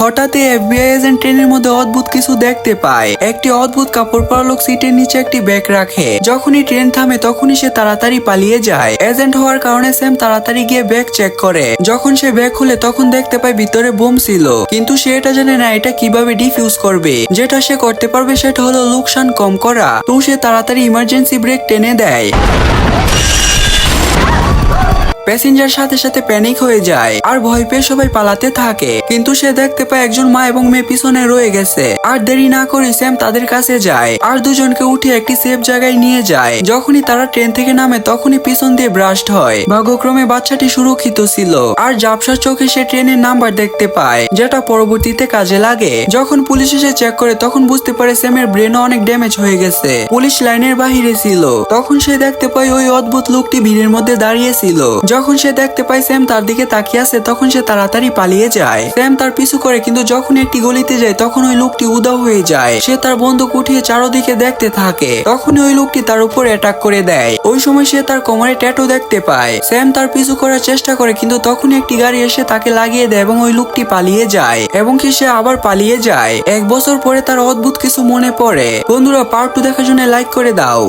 হঠাৎ FBI agent ট্রেনের মধ্যে অদ্ভুত কিছু দেখতে পায়। একটি অদ্ভুত কাপড় পরা লোক সিটের নিচে একটি ব্যাগ রাখে। যখনই ট্রেন থামে, তখনই সে তাড়াতাড়ি পালিয়ে যায়। এজেন্ট হওয়ার কারণে স্যাম তাড়াতাড়ি গিয়ে ব্যাগ চেক করে। যখন সে ব্যাগ খুলে, তখন দেখতে পায় ভিতরে বোম ছিল। কিন্তু সে এটা জানে না, এটা কীভাবে ডিফিউজ করবে। যেটা সে করতে পারবে, সেটা হলো লোকসান কম করা। তো সে তাড়াতাড়ি ইমার্জেন্সি ব্রেক টেনে দেয়। প্যাসেঞ্জার সাথে সাথে প্যানিক হয়ে যায় আর ভয় পেয়ে সবাই পালাতে থাকে। কিন্তু সে দেখতে পায় একজন মা এবং মেয়ে পিছনে রয়ে গেছে। আর দেরি না করে স্যাম তাদের কাছে যায়। আর দুজনকে উঠে একটি সেফ জায়গায় নিয়ে যায়। যখনই তারা ট্রেন থেকে নামে, তখনই পিছন দিয়ে ব্রাস্ট হয়। ভাগ্যক্রমে বাচ্চাটি সুরক্ষিত ছিল। আর জাপসার চোখে সে ট্রেনের নাম্বার দেখতে পায়, যেটা পরবর্তীতে কাজে লাগে। যখন পুলিশ এসে চেক করে, তখন বুঝতে পারে স্যামের ব্রেনও অনেক ড্যামেজ হয়ে গেছে। পুলিশ লাইনের বাহিরে ছিল। তখন সে দেখতে পায় ওই অদ্ভুত লোকটি ভিড়ের মধ্যে দাঁড়িয়ে ছিল। যখন সে দেখতে পায় স্যাম তার দিকে তাকিয়ে আছে, তখন সে তাড়াতাড়ি পালিয়ে যায়। স্যাম তার পিছু করে, কিন্তু যখন একটি গলিতে যায়, তখন ওই লোকটি উদাও হয়ে যায়। সে তার বন্দুক উঠিয়ে চারোদিকে দেখতে থাকে। তখন ওই লোকটি তার উপর অ্যাটাক করে দেয়। ওই সময় সে তার কোমরে ট্যাটু দেখতে পায়। স্যাম তার পিছু করার চেষ্টা করে, কিন্তু তখন একটি গাড়ি এসে তাকে লাগিয়ে দেয় এবং ওই লোকটি পালিয়ে যায় এবং কি সে আবার পালিয়ে যায়। এক বছর পরে তার অদ্ভুত কিছু মনে পড়ে। বন্ধুরা পার্ট টু দেখার জন্য লাইক করে দাও।